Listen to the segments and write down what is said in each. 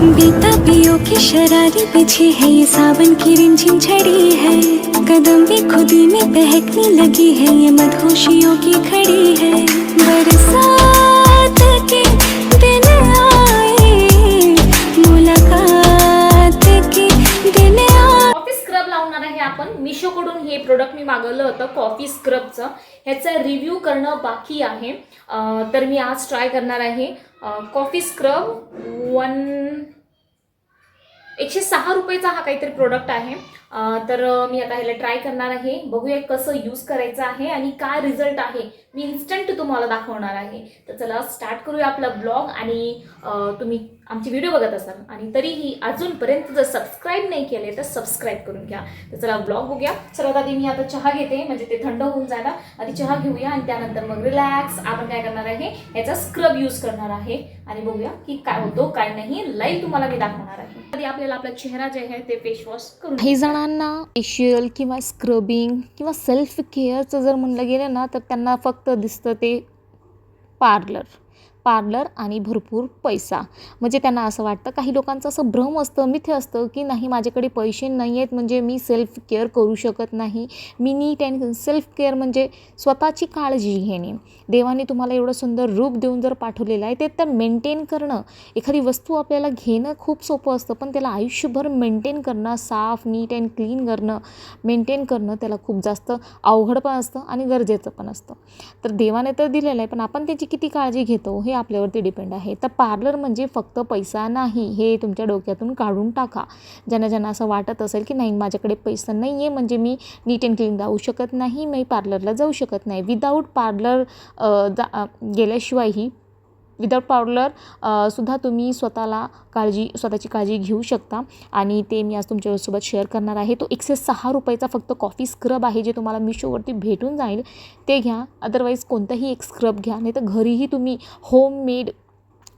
बीता पियो की शरारी पीछे है ये सावन की रिमझिम झड़ी है। कदम भी खुदी में बहकने लगी है ये मधोशियों की खड़ी है। बरसात के दिन आए मुलाकात के दिन कॉफी स्क्रब लावणार आहे आपण. मिशोकडून हे प्रोडक्ट मी मागवलं होतं कॉफी स्क्रबचं ह्याचा रिव्ह्यू करणं बाकी आहे. अं, तर मी आज ट्राय करणार आहे. कॉफी स्क्रब वन एकशे सहा रुपयेचा हा काहीतरी प्रोडक्ट आहे. तर मी आता ह्याला ट्राय करणार आहे. बघूया कसं यूज करायचं आहे आणि काय रिझल्ट आहे. मी इन्स्टंट तुम्हाला दाखवणार आहे. तर चला स्टार्ट करूया आपला ब्लॉग आणि तुम्ही आमचे व्हिडिओ बघत असाल आणि तरीही अजूनपर्यंत जर सबस्क्राईब नाही केले तर सबस्क्राईब करून घ्या. तर चला ब्लॉग बघूया. सर्वात आधी मी आता चहा घेते म्हणजे ते थंड होऊन जायला. आधी चहा घेऊया आणि त्यानंतर मग रिलॅक्स आपण काय करणार आहे? याचा स्क्रब यूज करणार आहे. आणि बघूया की काय होतो काय नाही. लाईव्ह तुम्हाला मी दाखवणार आहे. आधी आपल्याला आपला चेहरा जे आहे ते फेस करून काही जणांना फेशियल किंवा स्क्रबिंग किंवा सेल्फ केअरचं जर म्हणलं गेलं ना तर त्यांना फक्त दिसतं ते पार्लर पार्लर आणि भरपूर पैसा. म्हणजे त्यांना असं वाटतं काही लोकांचं असं भ्रम असतं मिथ्य असतं की नाही माझ्याकडे पैसे नाही आहेत म्हणजे मी सेल्फ केअर करू शकत नाही. मी नीट अँड सेल्फ केअर म्हणजे स्वतःची काळजी घेणे. देवाने तुम्हाला एवढं सुंदर रूप देऊन जर पाठवलेलं आहे ते तर मेंटेन करणं. एखादी वस्तू आपल्याला घेणं खूप सोपं असतं पण त्याला आयुष्यभर मेंटेन करणं साफ नीट अँड क्लीन करणं मेंटेन करणं त्याला खूप जास्त अवघड पण असतं आणि गरजेचं पण असतं. तर देवाने तर दिलेलं आहे पण आपण त्याची किती काळजी घेतो हे आपल्यावरती डिपेंड आहे. तर पार्लर म्हणजे फक्त पैसा नाही हे तुमच्या डोक्यातून काढून टाका. ज्यांना ज्यांना असं वाटत असेल की नाही माझ्याकडे पैसा नाही आहे म्हणजे मी नीट अँड क्लीन जाऊ शकत नाही मी पार्लरला जाऊ शकत नाही. विदाऊट पार्लर जा गेल्याशिवायही विदाउट पावडर सुद्धा तुम्ही स्वतःला काळजी स्वतःची काळजी घेऊ शकता. आणि ते मी आज तुमच्यासोबत शेअर करणार आहे. तो एकशे सहा रुपयाचा फक्त कॉफी स्क्रब आहे जे तुम्हाला मिशोवरती भेटून जाईल. ते घ्या. अदरवाईज कोणताही एक स्क्रब घ्या. नाही तर घरीही तुम्ही homemade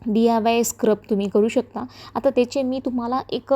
D I Y scrub तुम्ही करू शकता. आता त्याचे मी तुम्हाला एक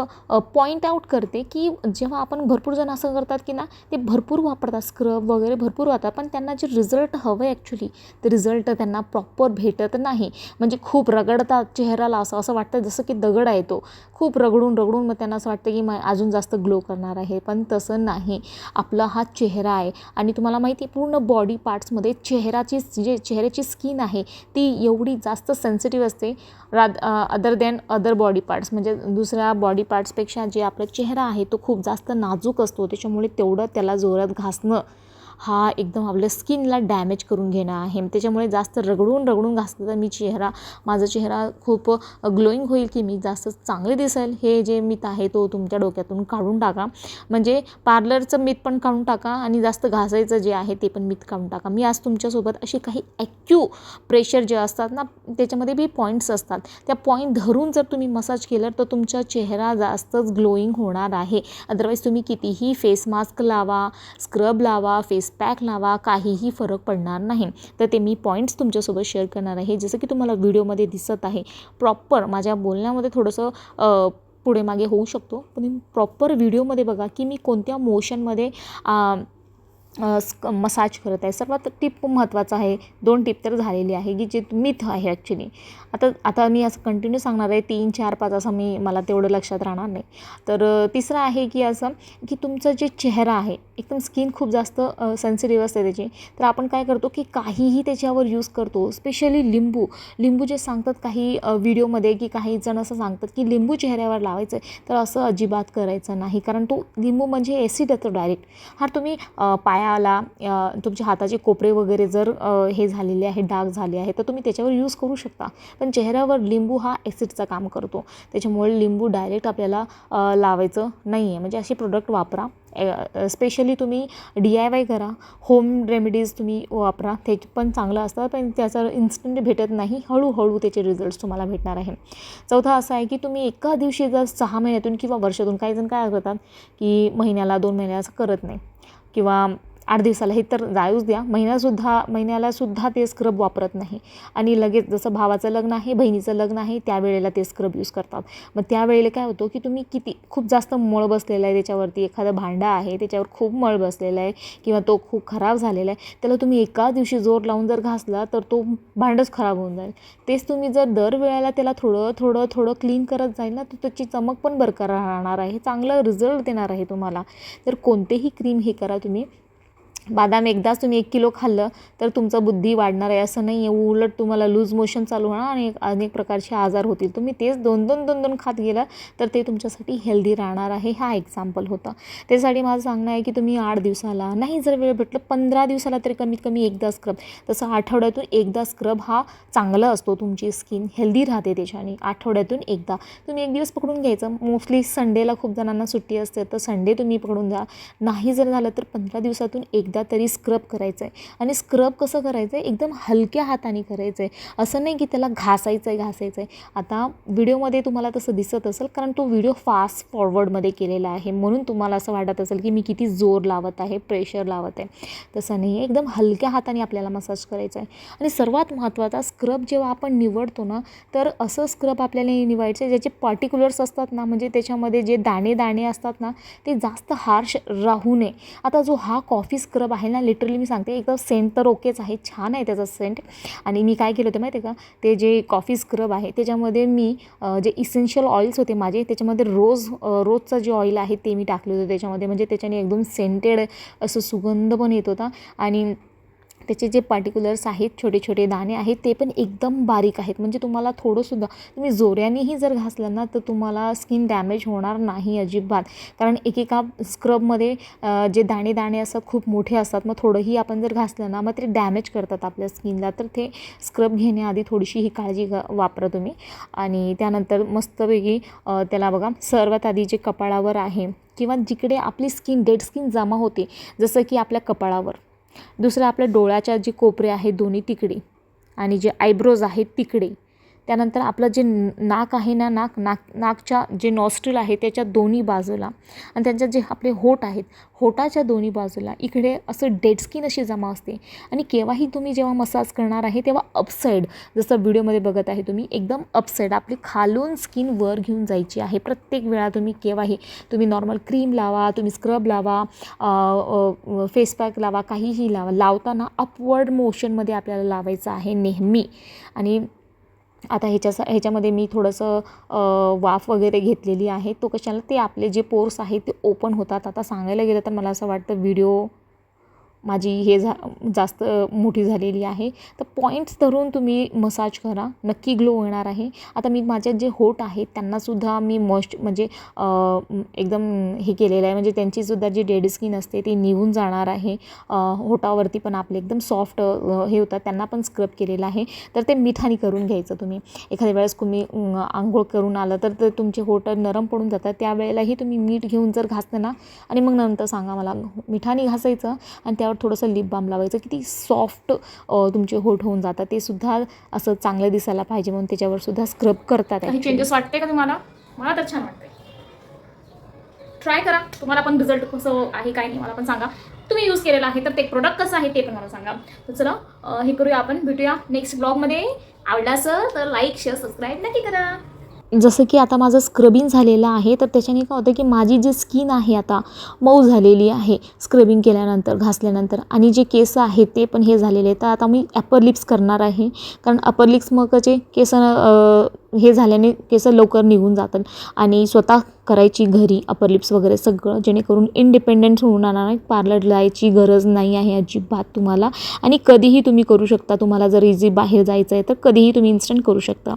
पॉईंट आऊट करते की जेव्हा आपण भरपूर जण असं करतात की ना ते भरपूर वापरतात स्क्रब वगैरे भरपूर वापरतात पण त्यांना जे रिझल्ट हवं आहे ॲक्च्युली ते रिझल्ट त्यांना प्रॉपर भेटत नाही. म्हणजे खूप रगडतात चेहऱ्याला असं असं वाटतं जसं की दगड आहे तो. खूप रगडून रगडून मग त्यांना असं वाटतं की मग अजून जास्त ग्लो करणार आहे पण तसं नाही. आपला हा चेहरा आहे आणि तुम्हाला माहिती आहे पूर्ण बॉडी पार्ट्समध्ये चेहऱ्याची जे चेहऱ्याची स्किन आहे ती एवढी जास्त सेन्सिटिव्ह असते rather other than other body parts म्हणजे दुसऱ्या बॉडी पार्ट्सपेक्षा जे आपला चेहरा आहे तो खूप जास्त नाजूक असतो. त्याच्यामुळे तेवढं त्याला जोरात घासणं हा एकदम आपल्या स्किनला डॅमेज करून घेणं आहे. त्याच्यामुळे जास्त रगडून रगडून घासलं तर मी चेहरा माझा चेहरा खूप ग्लोईंग होईल की मी जास्त चांगले दिसेल? हे जे मित आहे तो तुमच्या डोक्यातून काढून टाका. म्हणजे पार्लरचं मीत पण काढून टाका आणि जास्त घासायचं जे आहे ते पण मीत काढून टाका. मी आज तुमच्यासोबत असे काही ॲक्यू प्रेशर जे असतात ना त्याच्यामध्ये बी पॉईंट्स असतात. त्या पॉईंट धरून जर तुम्ही मसाज केलं तर तुमचा चेहरा जास्तच ग्लोईंग होणार आहे. अदरवाईज तुम्ही कितीही फेस मास्क लावा स्क्रब लावा फेस पॅक लावा काहीही फरक पडणार नाही. तर ते मी पॉईंट्स तुमच्यासोबत शेअर करणार आहे. जसं की तुम्हाला व्हिडिओमध्ये दिसत आहे प्रॉपर माझ्या बोलण्यामध्ये थोडंसं पुढे मागे होऊ शकतो. पण प्रॉपर व्हिडिओमध्ये बघा की मी कोणत्या मोशनमध्ये मसाज करत आहे. सर्वात टिप महत्त्वाचा आहे. दोन टिप तर झालेली आहे की जे मिथ आहे ॲक्च्युली आता आता मी असं कंटिन्यू सांगणार आहे तीन चार पाच असं मी मला तेवढं लक्षात राहणार नाही. तर तिसरं आहे की असं की तुमचं जे चेहरा आहे एकदम स्किन खूप जास्त सेन्सिटिव्ह असते त्याची. तर आपण काय करतो की काहीही त्याच्यावर यूज करतो स्पेशली लिंबू. लिंबू जे सांगतात काही व्हिडिओमध्ये की काही जण असं सांगतात की लिंबू चेहऱ्यावर लावायचं आहे तर असं अजिबात करायचं नाही. कारण तो लिंबू म्हणजे ॲसिड येतो डायरेक्ट हा तुम्ही पाया पायाला तुमच्या हाताचे कोपरे वगैरे जर हे झालेले आहे डाग झाले आहे तर तुम्ही त्याच्यावर यूज करू शकता. पण चेहऱ्यावर लिंबू हा ॲसिडचा काम करतो. त्याच्यामुळे लिंबू डायरेक्ट आपल्याला लावायचं नाही आहे म्हणजे असे प्रोडक्ट वापरा. स्पेशली तुम्ही डी आय वाय करा. होम रेमेडीज तुम्ही वापरा. ते पण चांगलं असतं पण त्याचं इन्स्टंट भेटत नाही. हळूहळू त्याचे रिझल्ट्स तुम्हाला भेटणार आहे. चौथा असा आहे की तुम्ही एका दिवशी जर सहा महिन्यातून किंवा वर्षातून काही जण काय करतात की महिन्याला दोन महिन्याला असं करत नाही. किंवा आठ दिवसाला. हे तर जाऊच द्या. महिन्यासुद्धा महिन्यालासुद्धा ते स्क्रब वापरत नाही. आणि लगेच जसं भावाचं लग्न आहे बहिणीचं लग्न आहे त्यावेळेला ते स्क्रब यूज करतात. मग त्यावेळेला काय होतं की तुम्ही किती खूप जास्त मळ बसलेला आहे त्याच्यावरती. एखादं भांडं आहे त्याच्यावर खूप मळ बसलेला आहे किंवा तो खूप खराब झालेला आहे त्याला तुम्ही एका दिवशी जोर लावून जर घासला तर तो भांडंच खराब होऊन जाईल. तेच तुम्ही जर दर वेळेला त्याला थोडं थोडं थोडं क्लीन करत जाईल ना तर त्याची चमक पण बरकरार राहणार आहे. चांगलं रिझल्ट देणार आहे तुम्हाला. तर कोणतेही क्रीम हे करा तुम्ही. बादाम एकदाच तुम्ही एक किलो खाल्लं तर तुमचा बुद्धी वाढणार आहे. असं नाही आहे उलट तुम्हाला लूज मोशन चालू होणार आणि अनेक प्रकारचे आजार होतील. तुम्ही तेच दोन दोन दोन दोन खात गेला तर ते तुमच्यासाठी हेल्दी राहणार आहे. हा एक्झाम्पल होता. त्यासाठी माझं सांगणं आहे की तुम्ही आठ दिवसाला नाही जर वेळ भेटलं पंधरा दिवसाला तरी कमीत कमी एकदा स्क्रब तसं आठवड्यातून एकदा स्क्रब हा चांगला असतो तुमची स्किन हेल्दी राहते त्याच्याने आठवड्यातून एकदा. तुम्ही एक दिवस पकडून घ्यायचं. मोस्टली संडेला खूप जणांना सुट्टी असते. तर संडे तुम्ही पकडून जा नाही जर झालं तर पंधरा दिवसातून एकदा तरी स्क्रब करायचं आहे आणि स्क्रब कसं करायचं आहे एकदम हलक्या हाताने करायचं आहे असं नाही की त्याला घासायचं आहे घासायचं आहे आता व्हिडिओमध्ये तुम्हाला तसं दिसत असेल कारण तो व्हिडिओ फास्ट फॉरवर्डमध्ये केलेला आहे. म्हणून तुम्हाला असं वाटत असेल की मी किती जोर लावत आहे प्रेशर लावत आहे. तसं नाही आहे एकदम हलक्या हाताने आपल्याला मसाज करायचा आहे आणि सर्वात महत्त्वाचा स्क्रब जेव्हा आपण निवडतो ना तर असं स्क्रब आपल्याला निवडायचं आहे ज्याचे पार्टिक्युलर्स असतात ना म्हणजे त्याच्यामध्ये जे दाणे दाणे असतात ना ते जास्त हार्श राहू नये. आता जो हा कॉफी स्क्रब आहे ना लिटरली मी सांगते एकदम सेंट तर ओकेच आहे छान आहे त्याचा सेंट आणि मी काय केलं होतं माहिती आहे का? ते जे कॉफी स्क्रब आहे त्याच्यामध्ये मी जे इसेन्शियल ऑइल्स होते माझे त्याच्यामध्ये रोज रोजचं जे ऑइल आहे ते मी टाकलं होतं त्याच्यामध्ये. म्हणजे त्याच्याने एकदम सेंटेड असं सुगंध पण येत होता. आणि त्याचे जे पार्टिक्युलर्स आहेत छोटे छोटे दाणे आहेत ते पण एकदम बारीक आहेत. म्हणजे तुम्हाला थोडंसुद्धा तुम्ही जोऱ्यानेही जर घासलं ना तर तुम्हाला स्किन डॅमेज होणार नाही अजिबात. कारण एकेका स्क्रबमध्ये जे दाणे दाणे असतात खूप मोठे असतात मग थोडंही आपण जर घासलं ना मग ते डॅमेज करतात आपल्या स्किनला तर ते स्क्रब घेण्याआधी थोडीशी ही काळजी घ वापरा तुम्ही. आणि त्यानंतर मस्तपैकी त्याला बघा सर्वात आधी जे कपाळावर आहे किंवा जिकडे आपली स्किन डेड स्किन जमा होते जसं की आपल्या कपाळावर. दुसरं आपल्या डोळ्याच्या जे कोपरे आहेत दोन्ही तिकडे आणि जे आयब्रोज आहेत तिकडे त्यानंतर आपलं जे नाक आहे ना नाक नाक नाकच्या जे नॉस्ट्रिल आहे त्याच्या दोन्ही बाजूला आणि त्यांच्या जे आपले होठ आहेत होटाच्या दोन्ही बाजूला इकडे असं डेड स्किन अशी जमा असते. आणि केव्हाही तुम्ही जेव्हा मसाज करणार आहे तेव्हा अपसाईड जसं व्हिडिओमध्ये बघत आहे तुम्ही एकदम अपसाईड आपली खालून स्किन वर घेऊन जायची आहे. प्रत्येक वेळा तुम्ही केव्हाही तुम्ही नॉर्मल क्रीम लावा तुम्ही स्क्रब लावा फेस पॅक लावा काहीही लावा लावताना अपवर्ड मोशनमध्ये आपल्याला लावायचं आहे नेहमी. आणि आता ह्याच्या ह्याच्यामध्ये मी थोडंसं वाफ वगैरे घेतलेली आहे. तो कशाला ते आपले जे पोर्स आहेत ते ओपन होतात. आता सांगायला गेलं तर मला असं वाटतं व्हिडिओ माझी हे झा जास्त मोठी झालेली आहे. तर पॉईंट्स धरून तुम्ही मसाज करा. नक्की ग्लो येणार आहे. आता मी माझ्या जे होट आहेत त्यांनासुद्धा मी मॉइश्च म्हणजे एकदम हे केलेलं आहे. म्हणजे त्यांचीसुद्धा जी डेड स्किन असते ती निघून जाणार आहे. होटावरती पण आपले एकदम सॉफ्ट हे होतात. त्यांना पण स्क्रब केलेलं आहे. तर ते मिठाने करून घ्यायचं तुम्ही. एखाद्या वेळेस तुम्ही आंघोळ करून आलं तर ते तुमचे होट नरम पडून जातात. त्यावेळेलाही तुम्ही मीठ घेऊन जर घासलं ना आणि मग नंतर सांगा मला मिठाने घासायचं? आणि त्यावर थोडंसं लिप बाम लावायचं. किती सॉफ्ट तुमचे होठ होऊन जातात. ते सुद्धा असं चांगलं दिसायला पाहिजे म्हणून त्याच्यावर सुद्धा स्क्रब करतात काही. चेंजेस वाटते का तुम्हाला? मला तर छान वाटते ट्राय करा. तुम्हाला पण रिझल्ट कसं आहे काय नाही मला पण सांगा. तुम्ही यूज केलेलं आहे तर ते प्रोडक्ट कसं आहे ते पण मला सांगा. तर चला हे करूया आपण. भेटूया नेक्स्ट ब्लॉगमध्ये आवडला असं तर लाईक शेअर सबस्क्राईब नक्की करा. जसं की आता माझं स्क्रबिंग झालेलं आहे तर त्याच्याने काय होतं की माझी जी स्किन आहे आता मऊ झालेली आहे स्क्रबिंग केल्यानंतर घासल्यानंतर. आणि जे केस आहेत ते पण हे झालेले आहेत. तर आता मी अपर लिप्स करणार आहे. कारण अपर लिप्स मग केस हे झाल्याने केस लवकर निघून जातात. आणि स्वतः करायची घरी अपर लिप्स वगैरे सगळं जेणेकरून इंडिपेंडेंट होऊन नाही पार्लर जायची गरज नाही आहे अजिबात तुम्हाला. आणि कधीही तुम्ही करू शकता. तुम्हाला जर इझी बाहेर जायचं आहे तर कधीही तुम्ही इन्स्टंट करू शकता.